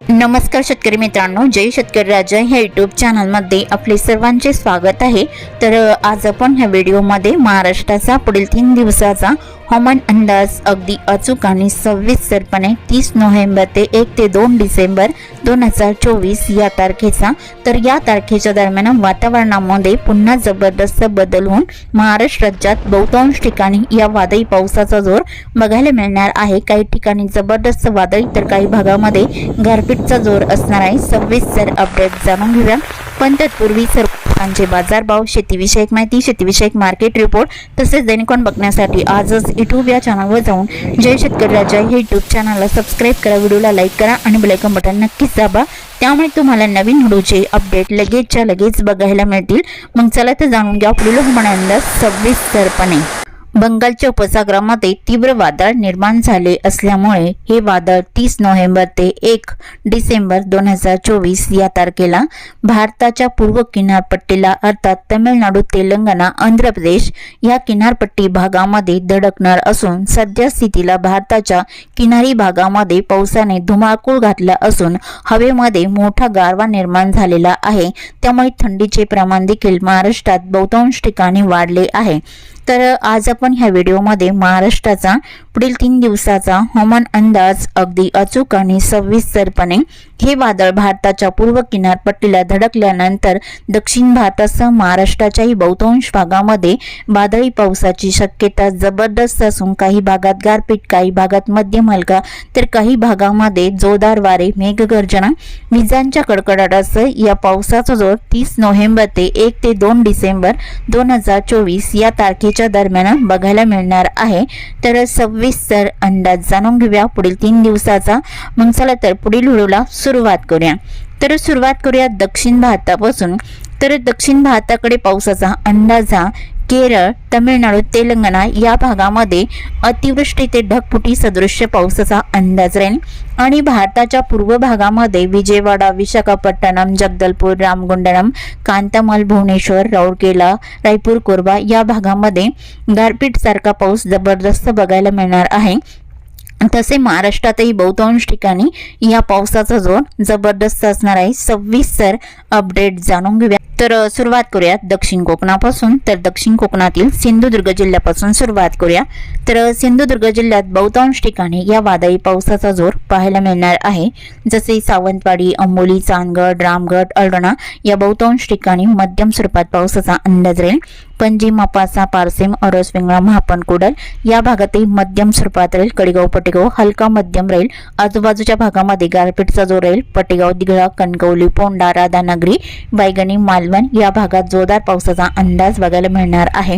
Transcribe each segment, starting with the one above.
नमस्कार शेतकरी मित्रांनो जय शेतकरी राजा. ह्या यूट्यूब चॅनलमध्ये आपले सर्वांचे स्वागत आहे. तर आज आपण ह्या व्हिडिओमध्ये महाराष्ट्राचा पुढील तीन दिवसाचा हवामान अंदाज अगदी अचूक आणि सविस्तरपणे तीस नोव्हेंबर ते एक ते दोन डिसेंबर दोन हजार चोवीस या तारखेचा. तर या तारखेच्या दरम्यान वातावरणामध्ये पुन्हा जबरदस्त बदल होऊन महाराष्ट्र राज्यात बहुतांश ठिकाणी या वादळी पावसाचा जोर बघायला मिळणार आहे. काही ठिकाणी जबरदस्त वादळी तर काही भागामध्ये गारपीटचा जोर असणार आहे. सविस्तर अपडेट जाणून घेऊया. पण तत्पूर्वी सर्वांचे बाजारभाव शेतीविषयक माहिती शेतीविषयक मार्केट रिपोर्ट तसेच दैनिकॉन बघण्यासाठी आजच युट्यूब या चॅनलवर जाऊन जय शेतकरी राजा हे यूट्यूब चॅनलला सबस्क्राईब करा व्हिडिओला लाईक करा आणि बेलायकन बटन नक्कीच दाबा. त्यामुळे तुम्हाला नवीन व्हिडिओचे अपडेट लगेचच्या लगेच बघायला मिळतील. मग चला तर जाणून घ्या. पुढील हवामान अंदाज सविस्तरपणे बंगालच्या उपसागरामध्ये तीव्र वादळ निर्माण झाले असल्यामुळे हे वादळ तीस नोव्हेंबर ते एक डिसेंबर दोन हजार चोवीस या तारखेला भारताच्या पूर्व किनारपट्टीला अर्थात तमिळनाडू तेलंगणा आंध्र प्रदेश या किनारपट्टी भागामध्ये धडकणार असून सध्या स्थितीला भारताच्या किनारी भागामध्ये पावसाने धुमाकूळ घातला असून हवेमध्ये मोठा गारवा निर्माण झालेला आहे. त्यामुळे थंडीचे प्रमाण देखील महाराष्ट्रात बहुतांश ठिकाणी वाढले आहे. तर आज आपण ह्या व्हिडिओमध्ये महाराष्ट्राचा पुढील तीन दिवसाचा हवामान अंदाज अगदी अचूक आणि सविस्तरपणे हे वादळ भारताच्या पूर्व किनारपट्टीला धडकल्यानंतर दक्षिण भारतासह महाराष्ट्राच्याही बहुतांश भागामध्ये वादळी पावसाची शक्यता जबरदस्त असून काही भागात गारपीट काही भागात मध्यम हलका तर काही भागामध्ये जोरदार वारे मेघगर्जना विजांच्या कडकडाटासह या पावसाचा जोर तीस नोव्हेंबर ते एक ते दोन डिसेंबर दोन हजार चोवीस या तारखेच्या दरम्यान बघायला मिळणार आहे. तर सविस्तर अंदाज जाणून घेऊया. पुढील तीन दिवसाचा मग चला तर पुढील व्हिडिओला सुरुवात करूया. तर सुरुवात करूया दक्षिण भारतापासून. तर दक्षिण भारताकडे पावसाचा अंदाज हा केरळ तमिळनाडू तेलंगणा या भागामध्ये अतिवृष्टी ते ढगफुटी सदृश्य पावसाचा अंदाज राहील. आणि भारताच्या पूर्व भागामध्ये विजयवाडा विशाखापट्टणम जगदलपूर रामगुंडनम कांतामल भुवनेश्वर राऊरकेला रायपूर कोरबा या भागामध्ये गारपीटसारखा पाऊस जबरदस्त बघायला मिळणार आहे. तसे महाराष्ट्रातही बहुतांश ठिकाणी या पावसाचा जोर जबरदस्त असणार आहे. सविस्तर अपडेट जाणून घेऊया. तर सुरुवात करूया दक्षिण कोकणापासून. तर दक्षिण कोकणातील सिंधुदुर्ग जिल्ह्यापासून सुरुवात करूया. तर सिंधुदुर्ग जिल्ह्यात बहुतांश ठिकाणी या वादळी पावसाचा जोर पाहायला मिळणार आहे. जसे सावंतवाडी अंबोली चांदगड रामगड अळणा या बहुतांश ठिकाणी मध्यम स्वरूपात पावसाचा अंदाज राहील. पणजी मपासा पारसेम अरस विंगळा महापण कुडल या भागातही मध्यम स्वरूपात राहील. कडेगाव पटेगाव हलका मध्यम राहील. आजूबाजूच्या भागामध्ये गारपीटचा जोर राहील. पटेगाव दिघळा कणकवली पोंडा राधानगरी बायगणी मालवण या भागात जोरदार पावसाचा अंदाज बघायला मिळणार आहे.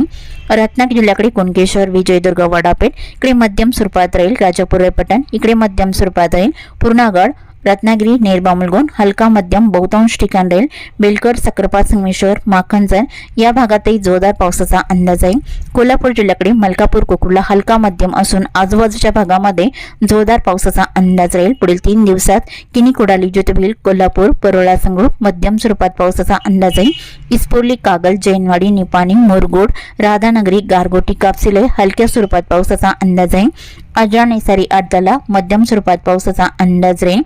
रत्नागिरी जिल्ह्याकडे कुणकेश्वर विजयदुर्ग वडापेठ इकडे मध्यम स्वरूपात राहील राजापूर पटण इकडे मध्यम स्वरूपात राहील पूर्णागड रत्नागिरी नेरबामुलगोन हलका मध्यम बहुतांश ठिकाण राहील. बेलकर सक्रपा संगमेश्वर माखणजन या भागातही जोरदार पावसाचा अंदाज आहे. कोल्हापूर जिल्ह्याकडे मलकापूर कोकुडला हलका मध्यम असून आजूबाजूच्या भागामध्ये जोरदार पावसाचा अंदाज राहील. पुढील तीन दिवसात किनी कुडाली ज्योतिबील कोल्हापूर परोळा संगरूप मध्यम स्वरूपात पावसाचा अंदाज आहे. इस्पोर्ली कागल जैनवाडी निपाणी मोरगोड राधानगरी गारगोटी कापसिले हलक्या स्वरूपात पावसाचा अंदाज आहे. अजरा नेसारी आडदाला मध्यम स्वरूपात पावसाचा अंदाज राहील.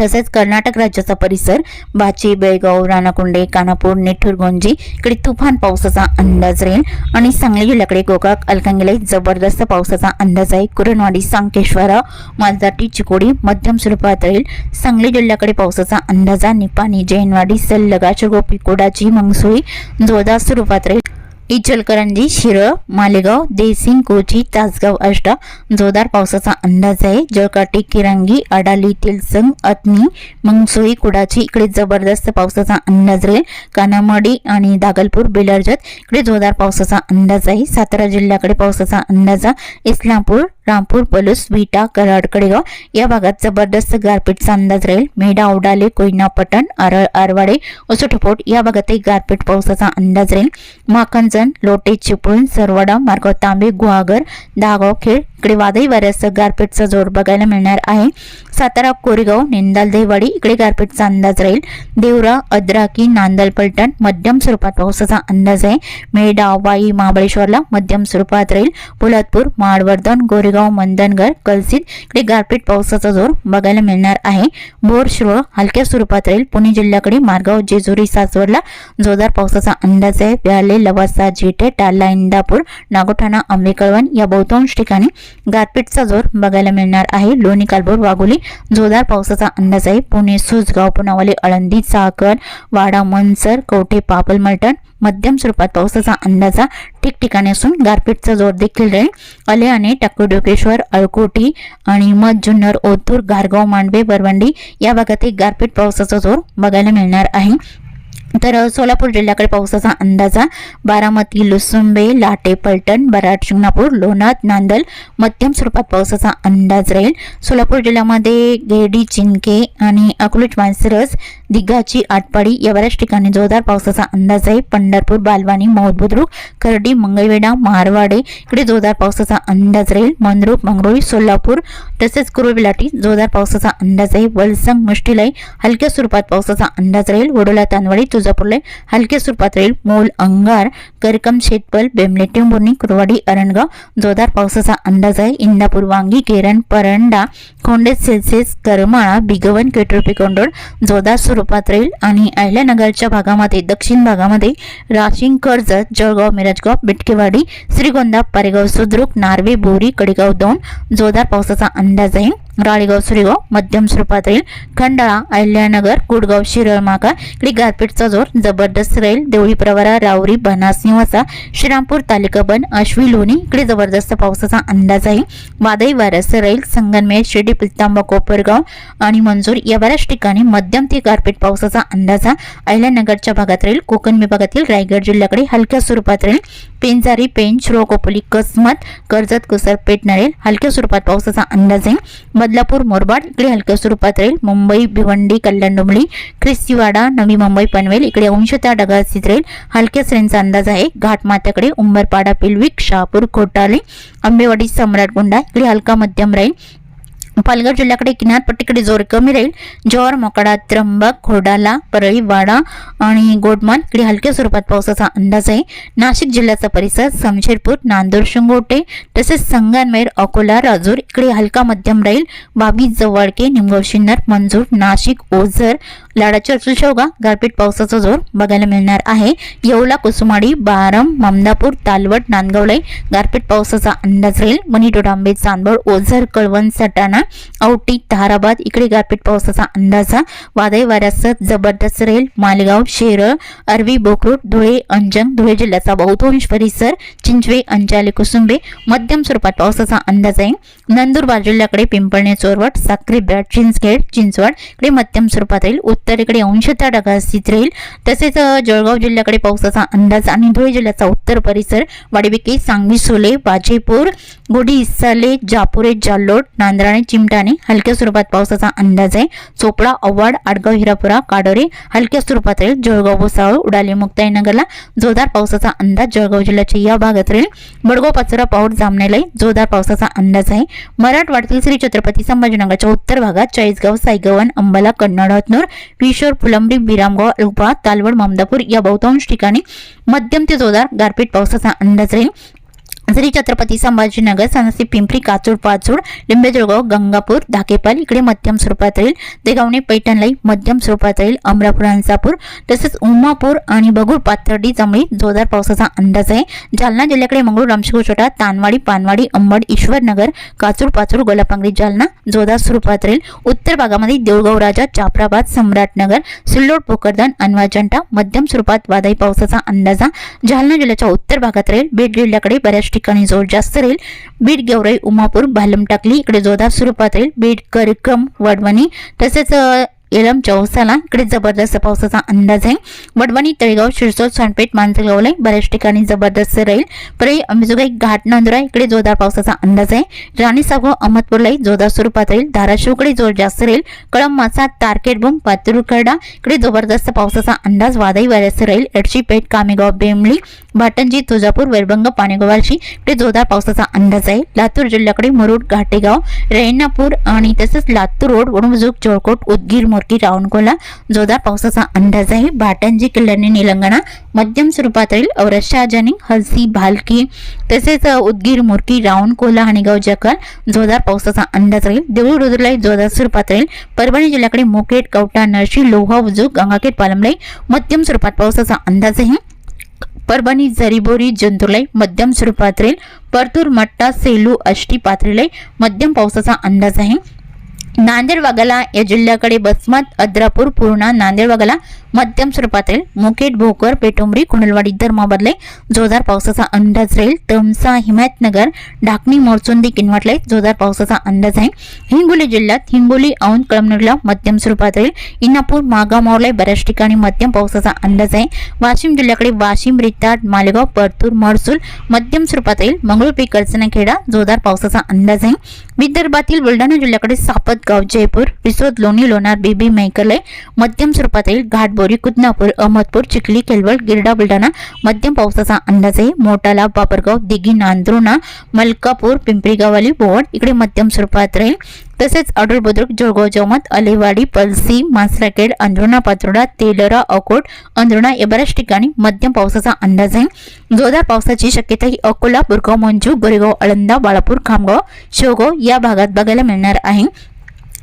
तसेच कर्नाटक राज्याचा परिसर बाची बेळगाव राणाकुंडे कानापूर नेठुरगोंजी इकडे तुफान पावसाचा अंदाज राहील आणि सांगली जिल्ह्याकडे गोकाक अलकांगीला जबरदस्त पावसाचा अंदाज आहे. कुरणवाडी सांकेश्वरा मालदाटी चिकोडी मध्यम स्वरूपात राहील सांगली जिल्ह्याकडे पावसाचा अंदाज आहे. निपाणी जैनवाडी सल्लगा गोपी कोडाची मंगसुळी जोरदार स्वरूपात राहील. इचलकरंजी शिरळ मालेगाव देसिंग कोची तासगाव आष्टा जोरदार पावसाचा अंदाज आहे. जळकाटी किरांगी अडाली तिलसंग अतनी मंगसोई कुडाची इकडे जबरदस्त पावसाचा अंदाज राहील. कानामाडी आणि दागलपूर बेलर्जत इकडे जोरदार पावसाचा अंदाज आहे. सातारा जिल्ह्याकडे पावसाचा अंदाज आहे. इस्लामपूर रामपूर पलूस विटा कराड कडेगाव या भागात जबरदस्त गारपीटचा अंदाज राहील. मेढा औडाले कोयना पटण आरळ आरवाडे उसोटपोट या भागातही गारपीट पावसाचा अंदाज राहील. माखणजण लोटे चिपळूण सरवडा मार्गाव तांबे गुहागर दागाव खेड इकडे वादळी वाऱ्यासह गारपीटचा जोर बघायला मिळणार आहे. सातारा कोरेगाव निंदाल देवाडी इकडे गारपीटचा अंदाज राहील. देवरा अद्राकी नांदल पलटण मध्यम स्वरूपात पावसाचा अंदाज आहे. मेढा वाई महाबळेश्वरला मध्यम स्वरूपात राहील. पोलादपूर माडवर्धन गोरेगाव मंदनगड कलसीत इकडे गारपीट पावसाचा जोर बघायला मिळणार आहे. बोर शिरोळ हलक्या स्वरूपात राहील. पुणे जिल्ह्याकडे मारगाव जेजुरी सासवडला जोरदार पावसाचा अंदाज आहे. प्याले लवासा जेठे टाला इंदापूर नागोठाणा आंबेकळवण या बहुतांश ठिकाणी गारपीटचा जोर बघायला मिळणार आहे. लोणी कालभोर वाघोली जोरदार पावसाचा अंदाज आहे. पुणे सुजगाव पुनावले अळंदी चाकण वाडा मनसर कवठे पापल मलटण मध्यम स्वरूपात पावसाचा अंदाजा ठिकठिकाणी असून गारपीटचा जोर देखील राहील. अल्याने टाकोडोकेश्वर अळकोटी आणि मध जुन्नर ओतूर गारगाव मांडवे बरवंडी या भागातही गारपीट पावसाचा जोर बघायला मिळणार आहे. तर सोलापूर जिल्ह्याकडे पावसाचा अंदाजा बारामती लुसुंबे लाटे पलटण बराड शिंगणापूर लोणाद नांदल मध्यम स्वरूपात पावसाचा अंदाज राहील. सोलापूर जिल्ह्यामध्ये गेडी चिंके आणि अकलूज मानसरस दिघाची आटपाडी या बऱ्याच ठिकाणी जोरदार पावसाचा अंदाज आहे. पंढरपूर बालवानी मौद बुद्रुक करडी मंगळवेढा मारवाडे इकडे जोरदार पावसाचा अंदाज राहील. मंद्रुप मंगरुळी सोलापूर तसेच कुरुबिलाटी जोरदार पावसाचा अंदाज आहे. वलसंग मुष्टीलाई हलक्या स्वरूपात पावसाचा अंदाज राहील. वडोला तानवाडी तुळजापूरला हलक्या स्वरूपात राहील अंगार करकम शेतपल बेमले कुरवाडी अरणगाव जोरदार पावसाचा अंदाज आहे. इंदापूर वांगी केरण परंडा खोंडे सेल्सिअस करमाळा बिगवन केट्रोपी कोंडोड जोरदार स्वरूपात राहील आणि अहिल्यानगरच्या भागामध्ये दक्षिण भागामध्ये राशिंग कर्जत जळगाव मिरजगाव बिटकेवाडी श्रीगोंदा पारेगाव सुद्रुक नार्वे बोरी कडेगाव दोन जोरदार पावसाचा अंदाज आहे. राळेगाव सुरेगाव मध्यम स्वरूपात राहील खंडाळा अहिल्यानगर गुडगाव शिरळ इकडे गारपीटचा जोर जबरदस्त राहील देवळी प्रवारा रावरी बनास निवासा श्रीरामपूर तालिकाबन अश्वी लोणी इकडे जबरदस्त पावसाचा अंदाज आहे. वादळी वाऱ्यासह राहील संगनमेर शिर्डी पिलतांबा कोपरगाव आणि मंजूर या बऱ्याच ठिकाणी मध्यम ते गारपीट पावसाचा अंदाज हा अहिल्यानगरच्या भागात राहील कोकण विभागातील रायगड जिल्ह्याकडे हलक्या स्वरूपात राहील पेंजारी पेंच श्रोकोपोली कसमत कर्जत कुसर पेटणारेल हलक्या स्वरूपात पावसाचा अंदाज आहे. बदलापूर मोरबाड इकडे हलक्या स्वरूपात राहील. मुंबई भिवंडी कल्याण डोंबळी ख्रिस्तीवाडा नवी मुंबई पनवेल इकडे अंशतः ढगाळ स्थित राहील. हलक्या श्रेणीचा अंदाज आहे. घाटमाथ्याकडे उंबरपाडा पिलविक शहापूर खोटाले आंबेवाडी सम्राटगुंडा इकडे हलका मध्यम राहील. पालघर जिल्ह्याकडे किनारपट्टीकडे जोर कमी राहील. जव्हार मोकाडा त्र्यंबक खोडाला परळी वाडा आणि गोडमान इकडे हलक्या स्वरूपात पावसाचा अंदाज आहे. नाशिक जिल्ह्याचा परिसर समशेरपूर नांदूर शिंगोटे तसेच संगनमेर अकोला राजूर इकडे हलका मध्यम राहील. बाबी जवळके निमगाव शिन्नर मंजूर नाशिक ओझर लाडाच्या अचलशोगा गारपीट पावसाचा जोर बघायला मिळणार आहे. येवला कुसुमाडी बारम ममदापूर तालवट नांदगावलाई गारपीट पावसाचा अंदाज राहील. मणिटोडांबे चांदवड ओझर कळवण सटाणा औटी ताराबाद इकडे गारपीट पावसाचा अंदाजा. वादळी वाऱ्यासह जबरदस्त राहील मालेगाव शेरळ अरवी बोकरूड धुळे अंजंग धुळे जिल्ह्याचा बहुतांश परिसर चिंचवे अंजाले कुसुंबे मध्यम स्वरूपात पावसाचा अंदाज आहे. नंदुरबार जिल्ह्याकडे पिंपळणे चोरवट साक्री ब्रॅड चिंचखेड चिंचवड इकडे मध्यम स्वरूपात राहील उत्तरेकडे अंशतः ढगाळ स्थित राहील तसेच जळगाव जिल्ह्याकडे पावसाचा अंदाज आणि धुळे जिल्ह्याचा उत्तर परिसर वाडीबिके सांगवी सोले वाजेपूर गुढी इसाले जापुरे जालोड नांद्राणे चिमटाने हलक्या स्वरूपात पावसाचा अंदाज आहे. चोपडा अव्वाड आडगाव हिरापुरा काडोरे हलक्या स्वरूपात राहील जळगाव भुसावळ उडाले मुक्ताईनगरला जोरदार पावसाचा अंदाज जळगाव जिल्ह्याच्या या भागात राहील बडगाव पाचोरा पाऊट जामनेलाई जोरदार पावसाचा अंदाज आहे. मराठवाड्यातील श्री छत्रपती संभाजीनगरच्या उत्तर भागात चाळीसगाव सायगवन अंबाला कन्नड हतनूर विशोर फुलंबरी बिरामगाव रुपा तालवड ममदापूर या बहुतांश ठिकाणी मध्यम ते जोरदार गारपीट पावसाचा अंदाज राहील. श्री छत्रपती संभाजीनगर सनसी पिंपरी काचूड पाचूड लिंबेजळगाव गंगापूर धाकेपाल इकडे मध्यम स्वरूपात राहील. देगावणे पैठणलाई मध्यम स्वरूपात राहील. अमरापूर अंसापूर तसेच उमापूर आणि बगूर पाथर्डी जमळी जोरदार पावसाचा अंदाज आहे. जालना जिल्ह्याकडे मंगळूर रामशिकोछोटा तानवाडी पानवाडी अंबड ईश्वरनगर काचूड पाचूड गोलापांगरी जालना जोरदार स्वरूपात राहील. उत्तर भागामध्ये देऊळगाव राजा जाफराबाद सम्राटनगर सिल्लोड पोकरदन अनवाजंटा मध्यम स्वरूपात वादळी पावसाचा अंदाजा जालना जिल्ह्याच्या उत्तर भागात राहील. बीड जिल्ह्याकडे बऱ्याच ठिकाणी जोर जास्त राहील. बीड गेवराई उमापूर भालम टाकली इकडे जोरदार स्वरूपात राहील. बीड करक्रम वडवणी तसेच एलम चौसाला इकडे जबरदस्त पावसाचा अंदाज आहे. वडवणी तळेगाव शिरसोल सोनपेठ मांजगावला बऱ्याच ठिकाणी जबरदस्त राहील. परळी अंबेजोगाई घाट नांदुरा इकडे जोरदार पावसाचा अंदाज आहे. राणी सागो अहमदपूरलाही जोरदार स्वरूपात राहील. धाराशिवकडे जोर जास्त राहील. कळम मासा तारकेट बूम पातुरखडा इकडे जबरदस्त पावसाचा अंदाज वादळी वाऱ्यासह राहील. एडशी पेठ कामेगाव बेमली भाटंजी तुळजापूर वैरभंग पाणेगोवालशी इकडे जोरदार पावसाचा अंदाज आहे. लातूर जिल्ह्याकडे मुरुड घाटेगाव रेणापूर आणि तसंच लातूर रोड वडमुजुक जोळकोट उदगीर मोरकी रावणकोला जोरदार पावसाचा अंदाज आहे भाटंजी किल्ल्याने निलंगणा. मध्यम स्वरूपात राहील औरत शहाजानी हलसी भालकी तसेच उदगीर मोरकी रावणकोला हणेगाव जकाल जोरदार पावसाचा अंदाज राहील. देऊळ रुद्रलाई जोरदार स्वरूपात राहील. परभणी जिल्ह्याकडे मोकेट कवटा नरशी लोहा उजू गंगाखेड पालमलाई मध्यम स्वरूपात पावसाचा अंदाज आहे परभणी जरीबोरी जंतुलाई मध्यम स्वरूपात राहील. परतूर मट्टा सेलू अष्टी पातळीलाई मध्यम पावसाचा अंदाज आहे नांदेड वाघाला या जिल्ह्याकडे बसमत अद्रापूर पूर्णा नांदेड वाघाला मध्यम स्वरूपात राहील मुकेट भोकर पेटुंबरी कुंडलवाडी धर्माबादले जोरदार पावसाचा अंदाज राहील. तमसा हिमायतनगर ढाकणी मोरचुंदी किनवाटले जोरदार पावसाचा अंदाज आहे. हिंगोली जिल्ह्यात हिंगोली औंध कळमनुरला मध्यम स्वरूपात राहील. इनापूर मागाव बऱ्याच ठिकाणी मध्यम पावसाचा अंदाज आहे. वाशिम जिल्ह्याकडे वाशिम रिताड मालेगाव परतूर महसूल मध्यम स्वरूपात राहील. मंगळूरपी करचनाखेडा जोरदार पावसाचा अंदाज आहे. विदर्भातील बुलढाणा जिल्ह्याकडे सापतगाव जयपूर विसोद लोणी लोणार बीबी मैकलय मध्यम स्वरूपात घाटबोरी कुदनापूर अहमदपूर चिखली केलवड गिरडा बुलढाणा मध्यम पावसाचा अंदाज आहे मोटाला बापरगाव दिघी नांद्रुणा मलकापूर पिंपरी गावाली बोवड इकडे मध्यम स्वरूपात राहील. तसेच अडूर बुद्रुक जळगाव जवमत अलेवाडी पलसी मासराखेड अंद्रुणा पात्रोडा तेलरा अकोट अंद्रुणा या बऱ्याच ठिकाणी मध्यम पावसाचा अंदाज आहे. जोरदार पावसाची शक्यता ही अकोला बुरगाव मंजू गोरेगाव आळंदा बाळापूर खामगाव शेवगाव या भागात बघायला मिळणार आहे.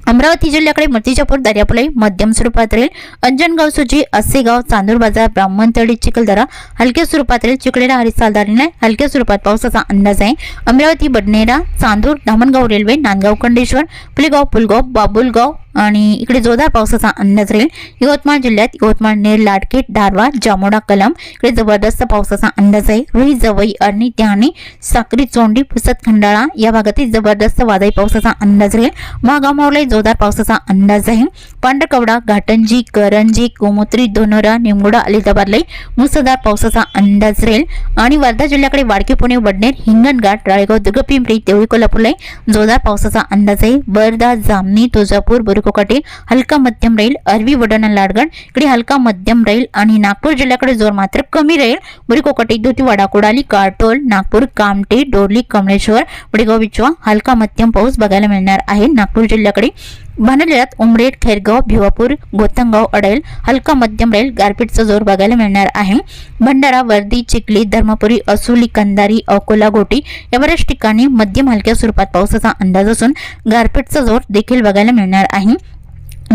अमरावती जिल्ह्याकडे मूर्तिजापूर दर्यापुलाई मध्यम स्वरूपात राहील. अंजनगाव सुजी असेगाव चांदूर बाजार ब्राह्मणतळी चिखलदरा. हलक्या स्वरूपात राहील. चिखलेडा हरिसालदारीने हलक्या स्वरूपात पावसाचा अंदाज आहे. अमरावती बडनेरा चांदूर धामणगाव रेल्वे नांदगाव खंडेश्वर पुलेगाव पुलगाव बाबुलगाव आणि इकडे जोरदार पावसाचा अंदाज राहील. यवतमाळ जिल्ह्यात यवतमाळ नेर लाडकेट दारवा जामोडा कलम इकडे जबरदस्त पावसाचा अंदाज आहे. रुई जवई आणि त्याने साक्री चोंडी पुसत खंडाळा या भागातील जबरदस्त वादळी पावसाचा अंदाज राहील. महागाव जोरदार पावसाचा अंदाज आहे. पांडकवडा घाटंजी करंजी गोमूत्री दोनोरा निमगुडा अलिदाबादलाही मुसळधार पावसाचा अंदाज राहील. आणि वर्धा जिल्ह्याकडे वाडकी पुणे वडनेर हिंगणघाट राळेगाव दुर्गपिंपरी देवळी कोल्हापूरलाही जोरदार पावसाचा अंदाज आहे. वर्धा जामनी तुळजापूर बुरकोकाटे हलका मध्यम राहील अरबी वडण लाडगड इकडे हलका मध्यम राहील आणि नागपूर जिल्ह्याकडे जोर मात्र कमी राहील. बुरकोकाटे दुतीवाडा कोडाली काटोल नागपूर कामटे डोरली कमळेश्वर वडेगाव विचवा. हलका मध्यम पाऊस बघायला मिळणार आहे नागपूर जिल्ह्याकडे. भानलेल्यात उमरेड खैरगाव भिवापूर गोतंगाव अडेल हलका मध्यम राहील गारपीटचा जोर बघायला मिळणार आहे. भंडारा वर्दी चिखली धर्मपुरी असुली कंदारी अकोला गोटी या बऱ्याच ठिकाणी मध्यम हलक्या स्वरूपात पावसाचा अंदाज असून गारपीटचा जोर देखील बघायला मिळणार आहे.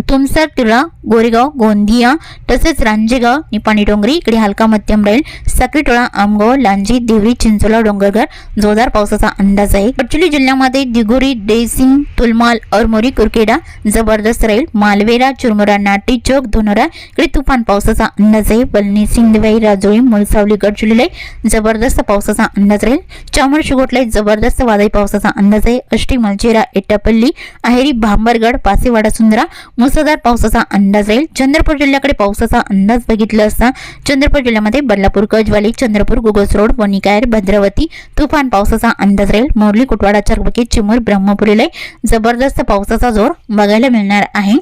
तुमसर तिळा गोरेगाव गोंदिया तसेच रांजेगाव निपाणी डोंगरी इकडे हलका मध्यम राहील साक्रीटोळा आमगाव लांजी देवरी चिंचोला डोंगरघर जोरदार पावसाचा अंदाज आहे. गडचिरोली जिल्ह्यामध्ये दिगोरी डेसिंग तुलमाल अरमोरी कुरकेडा जबरदस्त राहील मालवेरा चुरमुरा नाटी चौक धोनोरा इकडे तुफान पावसाचा अंदाज आहे. बलनी सिंधवाई राजोळी मुलसावली गडचिरोलीला जबरदस्त पावसाचा अंदाज राहील. चामर शिगोटला जबरदस्त वादळी पावसाचा अंदाज आहे. अष्टी मलचेरा एटापल्ली अहेरी भांबरगड पासेवाडा सुंदरा मुसळधार पावसाचा अंदाज येईल चंद्रपूर जिल्ह्याकडे पावसाचा अंदाज बघितला असता चंद्रपूर जिल्ह्यामध्ये बदलापूर गजवाली चंद्रपूर गुगस रोड वनिकायर भद्रावती तुफान पावसाचा अंदाज राहील. मोरली कुटवाडा चरबकी चिमूर ब्रह्मपुरीला जबरदस्त पावसाचा जोर बघायला मिळणार आहे.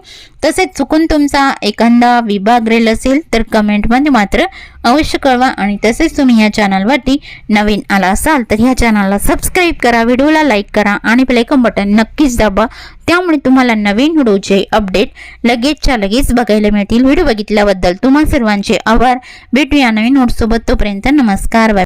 तसेच चुकून तुमचा एखादा विभाग रेल असेल तर कमेंटमध्ये मात्र अवश्य कळवा आणि तसेच तुम्ही या चॅनलवरती नवीन आला असाल तर ह्या चॅनलला सबस्क्राईब करा व्हिडिओला लाईक करा आणि प्लेकम बटन नक्कीच दाबा. त्यामुळे तुम्हाला नवीन व्हिडिओचे अपडेट लगेचच्या लगेच बघायला मिळतील. व्हिडिओ बघितल्याबद्दल तुम्हा सर्वांचे आभार. भेटूया नवीन नोटसोबत तोपर्यंत नमस्कार. बाय